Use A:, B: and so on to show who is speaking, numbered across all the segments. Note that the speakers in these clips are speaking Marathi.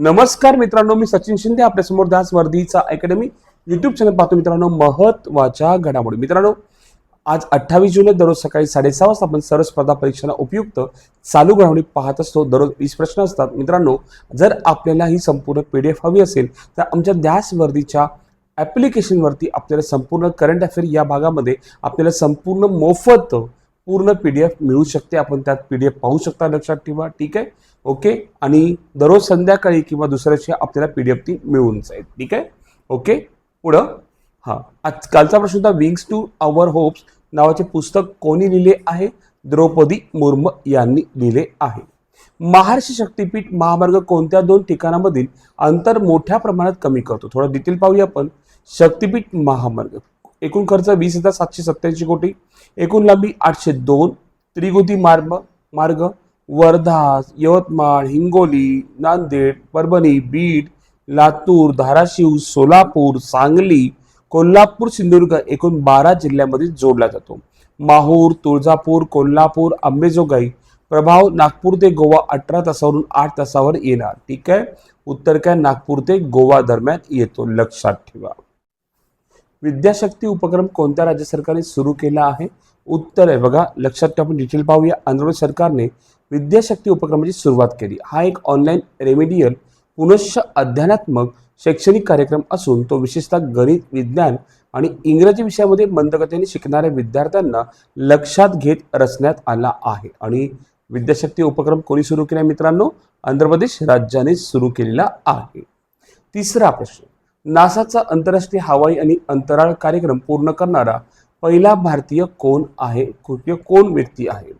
A: नमस्कार मित्रांनो मी सचिन शिंदे आपल्यासमोर दास वर्धीचा अकॅडमी युट्यूब चॅनल पाहतो मित्रांनो महत्त्वाच्या घडामोडी. मित्रांनो आज अठ्ठावीस जुलै दररोज सकाळी साडेसहा वाजता आपण सर्व स्पर्धा परीक्षांना उपयुक्त चालू घडामोडी पाहत असतो. दररोज वीस प्रश्न असतात. मित्रांनो जर आपल्याला ही संपूर्ण पी डी एफ हवी असेल तर आमच्या दास वर्दीच्या ॲप्लिकेशनवरती आपल्याला संपूर्ण करंट अफेअर या भागामध्ये आपल्याला संपूर्ण मोफत पूर्ण पी डी एफ मिळू शकते. आपण त्यात पी डी एफ पाहू शकता लक्षात ठेवा. ठीक आहे? ओके? आणि दररोज संध्याकाळी किंवा दुसऱ्याशी आपल्याला पी डी एफ ती मिळून जाईल. ठीक आहे? ओके? पुढं? हां. आज कालचा प्रश्न होता विंग्स टू अवर होप्स नावाचे पुस्तक कोणी लिहिले आहे? द्रौपदी मुर्म यांनी लिहिले आहे. महर्षी शक्तीपीठ महामार्ग कोणत्या दोन ठिकाणामधील अंतर मोठ्या प्रमाणात कमी करतो? थोडं डिटेल पाहूया आपण. शक्तीपीठ महामार्ग. एकूण खर्च वीस हजार सातशे सत्त्याऐंशी कोटी. एकूण लांबी आठशे दोन. त्रिगुती मार्ग मार्ग वर्धा यवतमाळ हिंगोली नांदेड परभणी बीड लातूर धाराशिव सोलापूर सांगली कोल्हापूर सिंधुदुर्ग एकूण बारा जिल्ह्यामध्ये जोडला जातो. माहूर तुळजापूर कोल्हापूर अंबेजोगाई प्रभाव नागपूर ते गोवा अठरा तासावरून आठ तासावर येणार. ठीक आहे? उत्तर काय? नागपूर ते गोवा दरम्यान येतो. लक्षात ठेवा. विद्याशक्ती उपक्रम कोणत्या राज्य सरकारने सुरू केला आहे? उत्तर आहे बघा लक्षात ठेवून डिटेल पाहूया. आंध्र प्रदेश सरकारने विद्याशक्ती उपक्रमाची सुरुवात केली. हा एक ऑनलाईन रेमेडियल पुनश्च अध्ययनात्मक शैक्षणिक कार्यक्रम असून तो विशेषतः गणित विज्ञान आणि इंग्रजी विषयामध्ये मंदगतीने शिकणाऱ्या विद्यार्थ्यांना लक्षात घेत रचण्यात आला आहे. आणि विद्याशक्ती उपक्रम कोणी सुरू केला मित्रांनो? आंध्र प्रदेश राज्याने सुरू केलेला आहे. तिसरा प्रश्न. नासाचा आंतरराष्ट्रीय हवाई आणि अंतराळ कार्यक्रम पूर्ण करणारा पहिला भारतीय कोण आहे? किंवा कोण व्यक्ती आहे?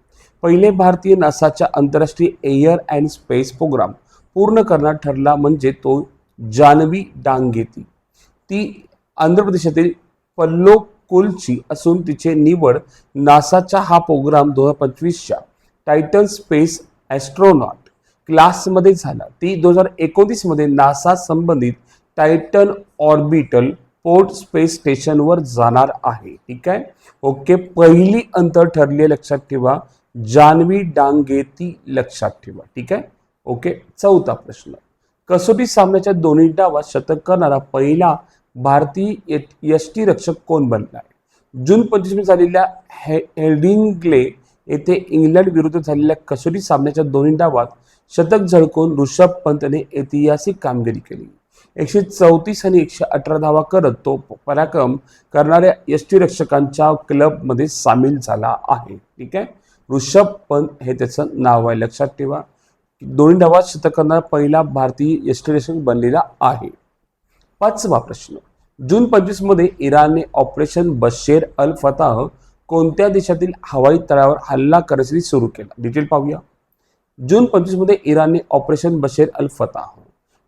A: पहिले भारतीय नासाच्या आंतरराष्ट्रीय एअर अँड स्पेस प्रोग्राम पूर्ण करणार ठरला म्हणजे तो जानवी डांगेती. ती आंध्र प्रदेशातील पल्लो कुलची असून तिचे निवड नासाच्या हा प्रोग्राम दोन हजार पंचवीसच्या टायटन स्पेस ॲस्ट्रॉनॉट क्लासमध्ये झाला. ती दोन हजार एकोणतीसमध्ये नासा संबंधित टायटन ऑर्बिटल पोर्ट स्पेस स्टेशनवर जाणार आहे. ठीक आहे? ओके पहिली अंतर ठरली लक्षात ठेवा. जानवी डांगेती लक्षात ठेवा. ठीक आहे? ओके चौथा प्रश्न. कसोटी सामन्याच्या दोन्ही डावात शतक करणारा पहिला भारतीय यष्टी रक्षक कोण बनला आहे जून पंचवीस झालेल्या हे हेडिंगले येथे इंग्लंड विरुद्ध झालेल्या कसोटी सामन्याच्या दोन्ही डावात शतक झळकून ऋषभ पंतने ऐतिहासिक कामगिरी केली. एकशे चौतीस आणि एकशे अठरा धावा करत तो पराक्रम करणाऱ्या यष्टीरक्षकांच्या क्लबमध्ये सामील झाला आहे. ठीक आहे? ऋषभ पंत हे त्याचं नाव आहे. लक्षात ठेवा. दोन्ही डावात शतक करणारा पहिला भारतीय यष्टीरक्षक बनलेला आहे. पाचवा प्रश्न. जून पंचवीसमध्ये इराणने ऑपरेशन बशेर अल फताह कोणत्या देशातील हवाई तळावर हल्ला करण्यासाठी सुरू केला? डिटेल पाहूया. जून पंचवीसमध्ये इराणने ऑपरेशन बशेर अल फताह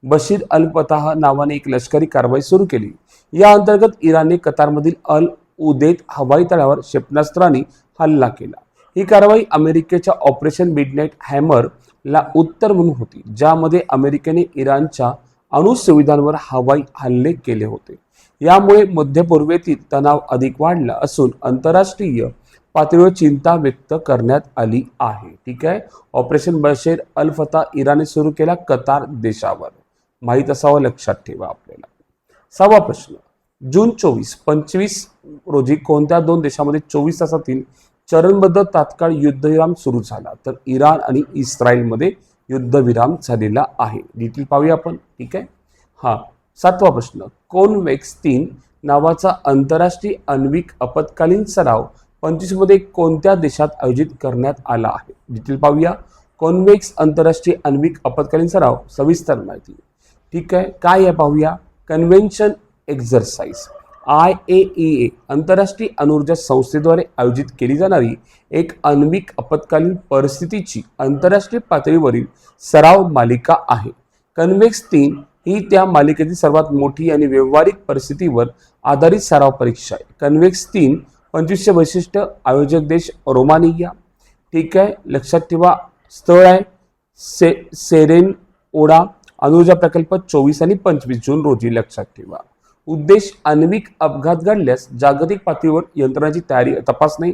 A: बशीर अल फताह नावाने एक लष्करी कारवाई सुरू केली. या अंतर्गत इराणने कतारमधील अल उदेत हवाई तळावर क्षेपणास्त्राने हल्ला केला. ही कारवाई अमेरिकेच्या ऑपरेशन मिडनाईट हॅमर ला उत्तर म्हणून होती ज्यामध्ये अमेरिकेने इराणच्या अणुसुविधांवर हवाई हल्ले केले होते. यामुळे मध्यपूर्वेतील तणाव अधिक वाढला असून आंतरराष्ट्रीय पातळीवर चिंता व्यक्त करण्यात आली आहे. ठीक आहे? ऑपरेशन बशेर अल फता इराणने सुरू केला कतार देशावर. माहीत असावं लक्षात ठेवा आपल्याला. सहावा प्रश्न. जून चोवीस पंचवीस रोजी कोणत्या दोन देशामध्ये चोवीस तासातील चरणबद्ध तात्काळ युद्धविराम सुरू झाला? तर इराण आणि इस्रायलमध्ये युद्धविराम झालेला आहे. डिटेल पाहूया आपण. ठीक आहे? हा. सातवा प्रश्न. कोनवेक्स तीन नावाचा आंतरराष्ट्रीय आण्विक आपत्कालीन सराव पंचवीसमध्ये कोणत्या देशात आयोजित करण्यात आला आहे? डिटेल पाहूया. कोनवेक्स आंतरराष्ट्रीय आण्विक आपत्कालीन सराव. सविस्तर माहिती. ठीक आहे? काय आहे पाहूया? Convention exercise I A E A आंतरराष्ट्रीय अणुऊर्जा संस्थेद्वारे आयोजित केली जाणारी एक आण्विक आपत्कालीन परिस्थितीची आंतरराष्ट्रीय पातळीवरील सराव मालिका आहे. कन्वेक्स तीन ही त्या मालिकेतील सर्वात मोठी आणि व्यवहारिक परिस्थितीवर आधारित सराव परीक्षा आहे. कन्वेक्स तीन पंचवीसशे वैशिष्ट्य आयोजक देश रोमानिया. ठीक आहे? लक्षात ठेवा. स्थळ आहे. से सेरेन ओडा अणुऊर्जा प्रकल्प चोवीस आणि पंचवीस जून रोजी लक्षात ठेवा. उद्देश आण्विक अपघात घडल्यास जागतिक पातळीवर यंत्रणाची तयारी तपासणे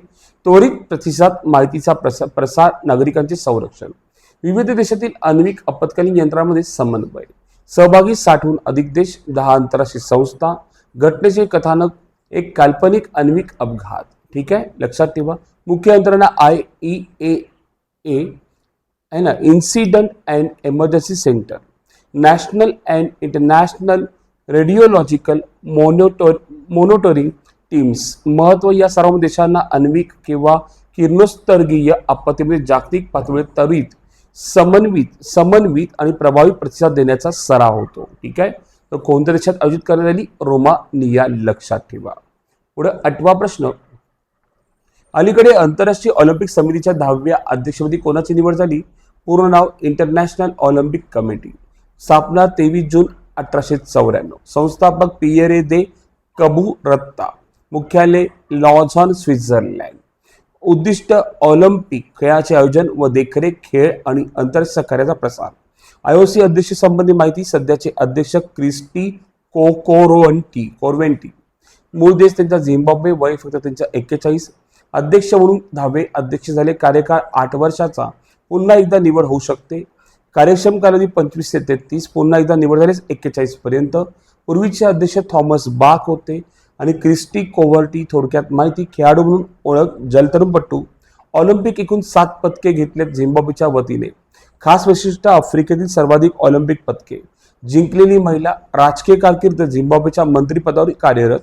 A: त्वरित प्रतिसाद माहितीचा प्रसा प्रसार नागरिकांचे संरक्षण. विविध देशातील आण्विक आपत्कालीन यंत्रणांमध्ये समन्वय. सहभागी साठहून अधिक देश दहा आंतरराष्ट्रीय संस्था घटनेचे कथानक एक काल्पनिक आण्विक अपघात. ठीक आहे? लक्षात ठेवा. मुख्य यंत्रणा आय ई ए ए आहे ना? Incident and emergency centre national and international radiological मोनोटो monitoring teams महत्त्व या सर्व देशांना अन्विक किंवा किरणोत्सर्गीय आपत्तीमध्ये जागतिक पातळीवर त्वरित समन्वित समन्वित आणि प्रभावी प्रतिसाद देण्याचा सराव होतो. ठीक आहे? तर कोणत्या देशात आयोजित करण्यात आली? रोमानिया लक्षात ठेवा. पुढे आठवा प्रश्न. अलीकडे आंतरराष्ट्रीय ऑलिम्पिक समितीच्या दहाव्या अध्यक्षपदी कोणाची निवड झाली? पूर्ण नाव इंटरनॅशनल ऑलिम्पिक कमिटी. स्थापना तेवीस जून अठराशे चौऱ्याण्णव. संस्थापक पियरे दे कबू रत्ता मुख्यालय लॉझॉन स्वित्झर्लंड. उद्दिष्ट ऑलिम्पिक खेळाचे आयोजन व देखरेख खेळ आणि आंतरराष्ट्रीय सहकार्याचा प्रसार. आयओसी अध्यक्ष संबंधी माहिती सध्याचे अध्यक्ष क्रिस्टी कोकोरोवंटी कोरवेंटी. मूळ देश त्यांचा झिम्बाब्वे वय फक्त त्यांच्या एक्केचाळीस. अध्यक्ष म्हणून दहावे अध्यक्ष झाले. कार्यकाळ आठ वर्षाचा. पुन्हा एकदा निवड होऊ शकते. कार्यक्षम कालावधी पंचवीस ते तेहतीस पुन्हा एकदा निवड झालीस एक्केचाळीसपर्यंत पूर्वीचे अध्यक्ष थॉमस बाक होते आणि क्रिस्टी कोवर्टी थोडक्यात माहिती खेळाडू म्हणून ओळख जलतरणपट्टू ऑलिम्पिक एकूण सात पदके घेतलेत झिम्बाब्वेच्या वतीने. खास वैशिष्ट्य आफ्रिकेतील सर्वाधिक ऑलिम्पिक पदके. जिंकलेली महिला राजकीय कारकीर्द झिम्बाब्वेच्या मंत्रिपदावर कार्यरत.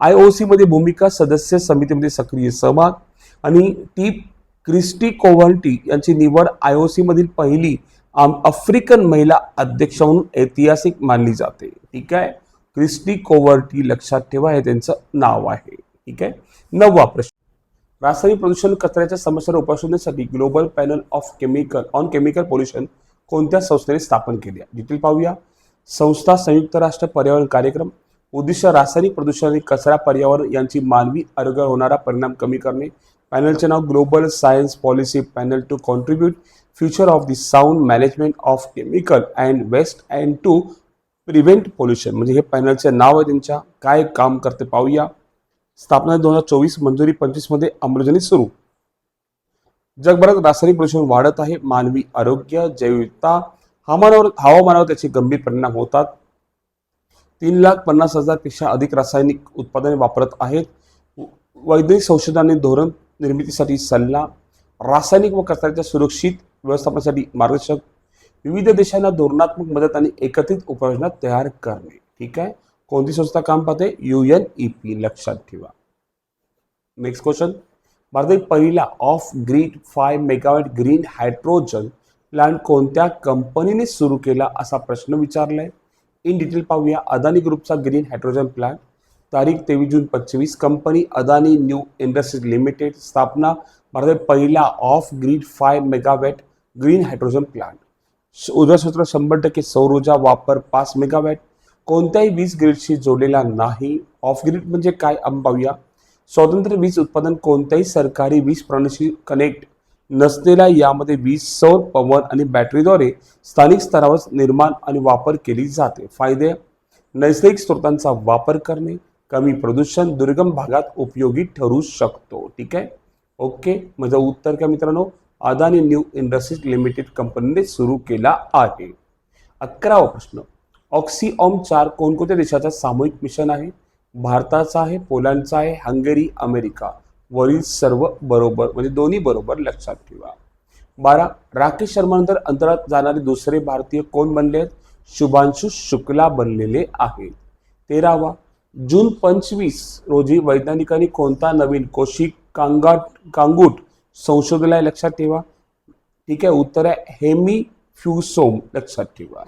A: आय ओ सीमध्ये भूमिका सदस्य समितीमध्ये सक्रिय सहभाग आणि टी क्रिस्टी कोव्हर्टी यांची निवड आय ओ सीमधील पहिली आफ्रिकन महिला अध्यक्ष म्हणून ऐतिहासिक मानली जाते. ठीक आहे? क्रिस्टी कोवर्टी लक्षात ठेवा हे त्यांचं नाव आहे. ठीक आहे? नववा प्रश्न. रासायनिक प्रदूषण कचऱ्याच्या समस्यांवर उपासनेसाठी global panel of chemical on chemical pollution कोणत्या संस्थेने स्थापन केली आहे? डिटेल पाहूया. संस्था संयुक्त राष्ट्र पर्यावरण कार्यक्रम. उद्दिष्ट रासायनिक प्रदूषण आणि कचरा पर्यावरण यांची मानवी आरोग्यावर होणारा परिणाम कमी करणे. पॅनलचे नाव global science policy panel to contribute. Future of the sound management of chemical and waste and to prevent pollution म्हणजे हे पॅनलचे नाव आहे त्यांच्या. काय काम करते पाहूया. स्थापना दोन हजार चोवीस मंजुरी पंचवीसमध्ये अंमलबजावणी सुरू. जगभरात रासायनिक प्रदूषण वाढत आहे. मानवी आरोग्य जैविकता हवामानावर हवामानावर त्याचे गंभीर परिणाम होतात. तीन लाख पन्नास हजारपेक्षा अधिक रासायनिक उत्पादने वापरत आहेत. वैज्ञानिक संशोधन आणि धोरण निर्मितीसाठी सल्ला. रासायनिक व कचऱ्याच्या सुरक्षित व्यवस्थापनासाठी मार्गदर्शक विविध देशांना धोरणात्मक मदत आणि एकत्रित उपाययोजना तयार करणे. ठीक आहे? कोणती संस्था काम पाहते? यू यन ई पी लक्षात ठेवा. नेक्स्ट क्वेश्चन भारतातील पहिला off grid five megawatt green hydrogen plant कोणत्या कंपनीने सुरू केला असा प्रश्न विचारला आहे इन डिटेल पाहूया. अदानी ग्रुपचा ग्रीन हायड्रोजन प्लांट तारीख तेवीस जून पंचवीस. Company Adani New Industries Limited स्थापना भारतातील पहिला off grid five megawatt green hydrogen plant ऊर्जा शंभर टक्के सौर ऊर्जा वापर पाच मेगावॅट कोणत्याही वीज ग्रीडशी जोडलेला नाही. ऑफ ग्रीड म्हणजे काय? आपण स्वतंत्र वीज उत्पादन कोणत्याही सरकारी वीज प्रणालीशी कनेक्ट नसलेल्या यामध्ये वीज सौर पवन आणि बॅटरीद्वारे स्थानिक स्तरावर निर्माण आणि वापर केली जाते. फायदे? नैसर्गिक स्रोतांचा वापर करणे. कमी प्रदूषण दुर्गम भागात उपयोगी ठरू शकतो. ठीक आहे? ओके माझं उत्तर काय मित्रांनो? अदानी न्यू इंडस्ट्रीज लिमिटेड कंपनीने सुरू केला आहे. अकरावा प्रश्न. ऑक्सिऑम चार कोणकोणत्या देशाचा सामूहिक मिशन आहे? भारताचा आहे पोलंडचा आहे हंगेरी अमेरिका. वरील सर्व बरोबर म्हणजे दोन्ही बरोबर लक्षात ठेवा. बारा राकेश शर्मानंतर अंतरात जाणारे दुसरे भारतीय कोण बनले आहेत? शुभांशु शुक्ला बनलेले आहेत. तेरावा जून पंचवीस रोजी वैज्ञानिकांनी कोणता नवीन कोशिक कांगाट कांगूट संशोधलाय लक्षात ठेवा. ठीक आहे उत्तर आहे हेमी फ्युसोम लक्षात ठेवा.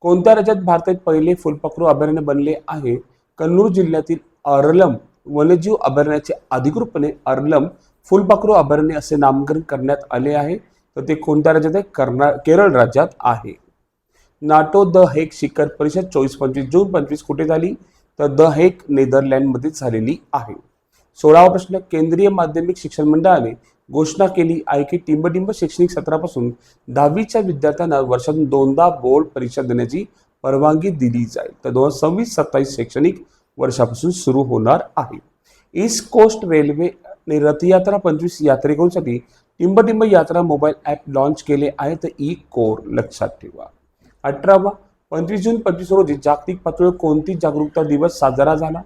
A: कोणत्या राज्यात भारतात पहिले फुलपाखरू अभयारण्य बनले आहे? कन्नूर जिल्ह्यातील अर्लम वन्यजीव अभयारण्याचे अधिकृतपणे अर्लम फुलपाखरू अभयारण्य असे नामकरण करण्यात आले आहे. तर ते कोणत्या राज्यात आहे? कर्ना केरळ राज्यात आहे. नाटो द हेक शिखर परिषद चोवीस पंचवीस जून पंचवीस कुठे झाली? तर द हेक नेदरलँडमध्ये झालेली आहे. सोळावा प्रश्न केंद्रीय माध्यमिक शिक्षण मंडळाने घोषणा केली आहे की टिंबटिंब शैक्षणिक सत्रापासून दहावीच्या विद्यार्थ्यांना वर्षातून दोनदा बोर्ड परीक्षा देण्याची परवानगी दिली जाईल. तर दोन हजार सव्वीस सत्तावीस शैक्षणिक वर्षापासून सुरू होणार आहे. ईस्ट कोस्ट रेल्वेने रथयात्रा पंचवीस यात्रेकरूंसाठी टिंबटिंब यात्रा मोबाईल ॲप लॉन्च केले आहे. तर ई कोर लक्षात ठेवा. अठरावा पंचवीस जून पंचवीस रोजी जागतिक पातळीवर कोणती जागरूकता दिवस साजरा झाला?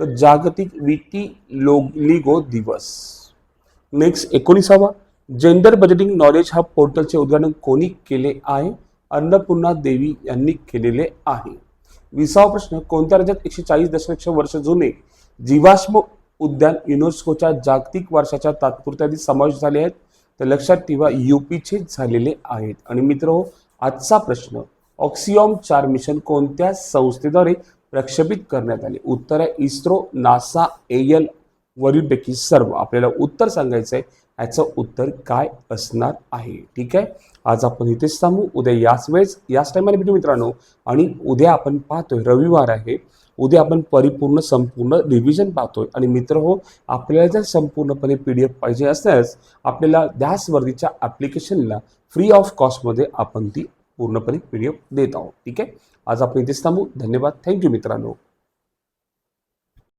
A: तर जागतिक विटी लोगलिगो दिवस. नेक्स्ट एकोणीसावा जेंडर बजेटिंग नॉलेज हब पोर्टलचे उद्घाटन कोणी केले आहे? अन्नपूर्णा देवी यांनी केलेले आहे. विसावा प्रश्न कोणत्या राज्यात एकशे चाळीस दशलक्ष वर्ष जुने जीवाश्म उद्यान युनेस्कोच्या जागतिक वर्षाच्या तात्पुरत्या समावेश झाले आहेत? तर लक्षात ठेवा युपीचे झालेले आहेत. आणि मित्र हो, आजचा प्रश्न ऑक्सिओम चार मिशन कोणत्या संस्थेद्वारे प्रक्षेपित करण्यात आले. उत्तर आहे इस्रो नासा एयल वरीलपैकी सर्व. आपल्याला उत्तर सांगायचं आहे याचं उत्तर काय असणार आहे? ठीक आहे? आज आपण इथेच थांबू. उद्या याच वेळेस याच टायमाला भेटू मित्रांनो. आणि उद्या आपण पाहतोय रविवार आहे. उद्या आपण परिपूर्ण संपूर्ण रिव्हिजन पाहतोय. आणि मित्र हो आपल्याला जर संपूर्णपणे पी डी एफ पाहिजे असल्यास आपल्याला ध्यास वर्दीच्या ॲप्लिकेशनला फ्री ऑफ कॉस्टमध्ये आपण ती पूर्णपणे पी डी एफ देत आहोत. ठीक आहे? आज आपण इथेच थांबू. धन्यवाद. थँक्यू मित्रांनो.